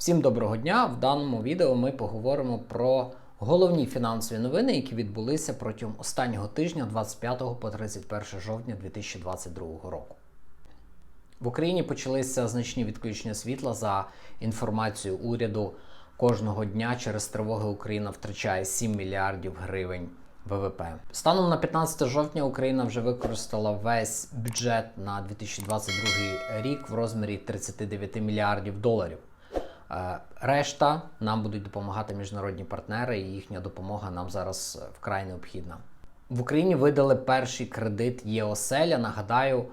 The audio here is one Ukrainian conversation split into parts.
Всім доброго дня! В даному відео ми поговоримо про головні фінансові новини, які відбулися протягом останнього тижня 25 по 31 жовтня 2022 року. В Україні почалися значні відключення світла за інформацією уряду. Кожного дня через тривоги Україна втрачає 7 мільярдів гривень ВВП. Станом на 15 жовтня Україна вже використала весь бюджет на 2022 рік в розмірі 39 мільярдів доларів. Е, Решта нам будуть допомагати міжнародні партнери, і їхня допомога нам зараз е, вкрай необхідна. В Україні видали перший кредит ЄОСЕЛЯ. Нагадаю,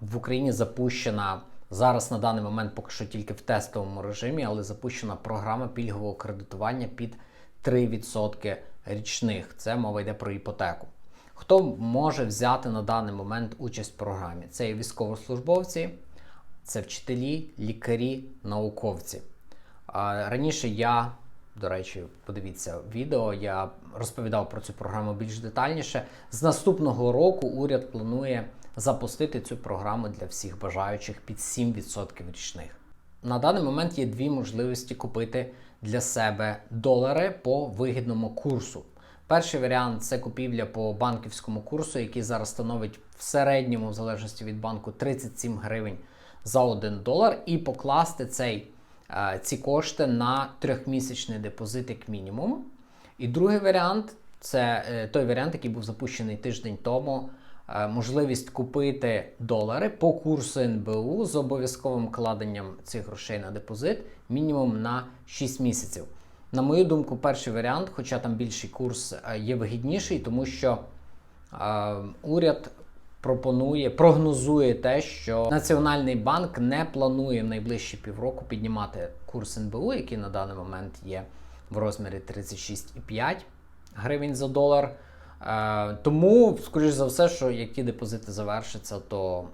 в Україні запущена зараз на даний момент поки що тільки в тестовому режимі, але запущена програма пільгового кредитування під 3% річних. Це мова йде про іпотеку. Хто може взяти на даний момент участь в програмі? Це і військовослужбовці, це вчителі, лікарі, науковці. Раніше я, до речі, подивіться відео, я розповідав про цю програму більш детальніше. З наступного року уряд планує запустити цю програму для всіх бажаючих під 7% річних. На даний момент є дві можливості купити для себе долари по вигідному курсу. Перший варіант це купівля по банківському курсу, який зараз становить в середньому, в залежності від банку, 37 гривень за 1 долар, і покласти цей, ці кошти на трьохмісячний депозит як мінімум. І другий варіант це е, той варіант, який був запущений тиждень тому. е, Можливість купити долари по курсу НБУ з обов'язковим вкладенням цих грошей на депозит мінімум на 6 місяців. На мою думку, перший варіант, хоча там більший курс, е, є вигідніший, тому що е, уряд пропонує, прогнозує те, що Національний банк не планує в найближчі півроку піднімати курс НБУ, який на даний момент є в розмірі 36,5 гривень за долар. Е, тому, скоріш за все, що як ті депозити завершаться, то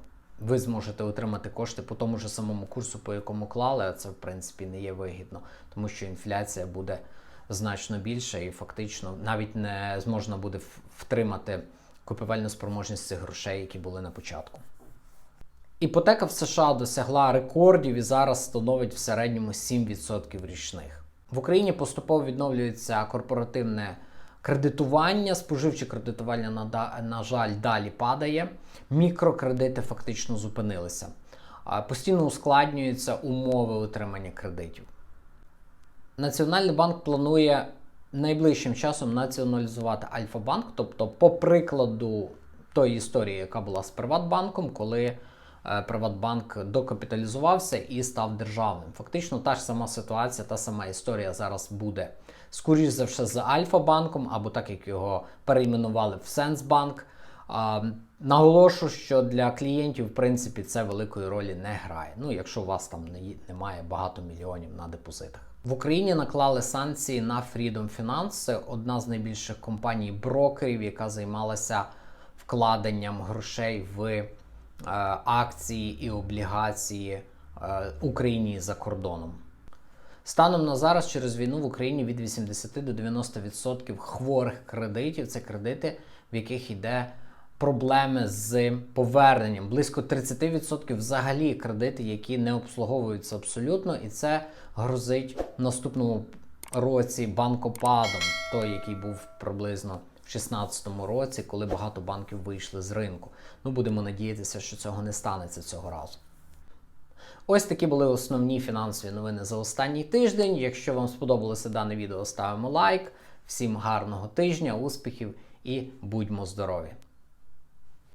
ви зможете отримати кошти по тому ж самому курсу, по якому клали, а це в принципі не є вигідно, тому що інфляція буде значно більша і фактично навіть не зможна буде втримати купівельну спроможність цих грошей, які були на початку. Іпотека в США досягла рекордів і зараз становить в середньому 7% річних. В Україні поступово відновлюється корпоративне кредитування, споживче кредитування, на, на жаль, далі падає. Мікрокредити фактично зупинилися. Постійно ускладнюються умови отримання кредитів. Національний банк планує найближчим часом націоналізувати Альфа-банк, тобто, по прикладу тої історії, яка була з Приватбанком, коли е, Приватбанк докапіталізувався і став державним. Фактично та ж сама ситуація, та сама історія зараз буде. Скоріше за все, з Альфа-банком, або так як його перейменували в Сенсбанк. Наголошу, що для клієнтів, в принципі, це великої ролі не грає. Ну, якщо у вас там немає багато мільйонів на депозитах. В Україні наклали санкції на Freedom Finance. Одна з найбільших компаній брокерів, яка займалася вкладенням грошей в е, акції і облігації е, Україні за кордоном. Станом на зараз через війну в Україні від 80 до 90% хворих кредитів це кредити, в яких йде проблеми з поверненням. Близько 30% взагалі кредити, які не обслуговуються абсолютно, і це грозить наступному році банкопадом, той, який був приблизно в 2016 році, коли багато банків вийшли з ринку. Ну будемо надіятися, що цього не станеться цього разу. Ось такі були основні фінансові новини за останній тиждень. Якщо вам сподобалося дане відео, ставимо лайк. Всім гарного тижня, успіхів і будьмо здорові!